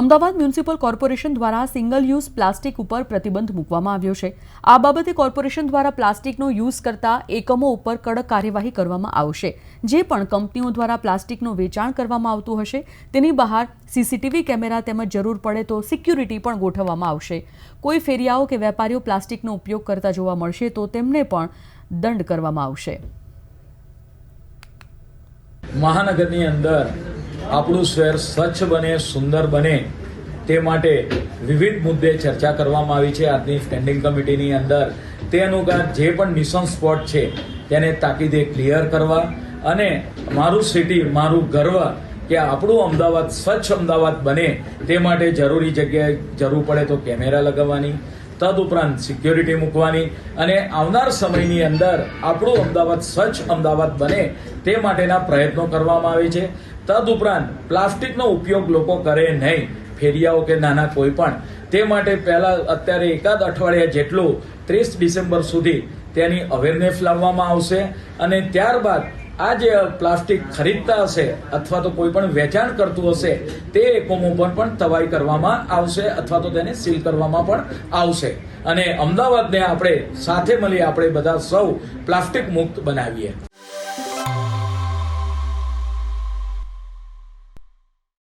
Ahmedabad municipal corporation દ્વારા single use plastic ઉપર પ્રતિબંધ મૂકવામાં આવ્યો છે. આ બાબતે કોર્પોરેશન દ્વારા પ્લાસ્ટિકનો યુઝ કરતા એકમો ઉપર કડક કાર્યવાહી કરવામાં આવશે. જે પણ કંપનીઓ દ્વારા પ્લાસ્ટિકનું વેચાણ કરવામાં આવતું હશે, તેની બહાર સીસીટીવી કેમેરા તેમજ જરૂર પડે તો સિક્યુરિટી પણ ગોઠવવામાં આવશે. કોઈ ફેરિયાઓ કે વેપારીઓ પ્લાસ્ટિકનો ઉપયોગ કરતા જોવા મળશે તો તેમને પણ દંડ કરવામાં આવશે. મહાનગરની અંદર આપણું શહેર સ્વચ્છ બને, સુંદર બને તે માટે વિવિધ મુદ્દે ચર્ચા કરવામાં આવી છે. આજની સ્ટેન્ડિંગ કમિટીની અંદર તે અનુગાત જે પણ મિશન સ્પોટ છે તેને તાકીદે ક્લિયર કરવા અને મારું સિટી મારું ગર્વ કે આપણું અમદાવાદ સ્વચ્છ અમદાવાદ બને તે માટે જરૂરી જગ્યાએ જરૂર પડે તો કેમેરા લગાવવાની તદુપરાંત સિક્યોરિટી મૂકવાની અને આવનાર સમયની અંદર આપણું અમદાવાદ સ્વચ્છ અમદાવાદ બને તે માટેના પ્રયત્નો કરવામાં આવે છે. તદુપરાંત પ્લાસ્ટિકનો ઉપયોગ લોકો કરે નહીં, ફેરિયાઓ કે નાના કોઈ પણ. તે માટે પહેલાં અત્યારે એકાદ અઠવાડિયા જેટલું ત્રીસ ડિસેમ્બર સુધી તેની અવેરનેસ લાવવામાં આવશે અને ત્યારબાદ આ જે પ્લાસ્ટિક ખરીદતા હશે અથવા તો કોઈ પણ વેચાણ કરતું હશે, તે એકમો પર પણ તવાઈ કરવામાં આવશે અથવા તો તેને સીલ કરવામાં પણ આવશે. અને અમદાવાદને આપણે સાથે મળી આપણે બધા સૌ પ્લાસ્ટિક મુક્ત બનાવીએ.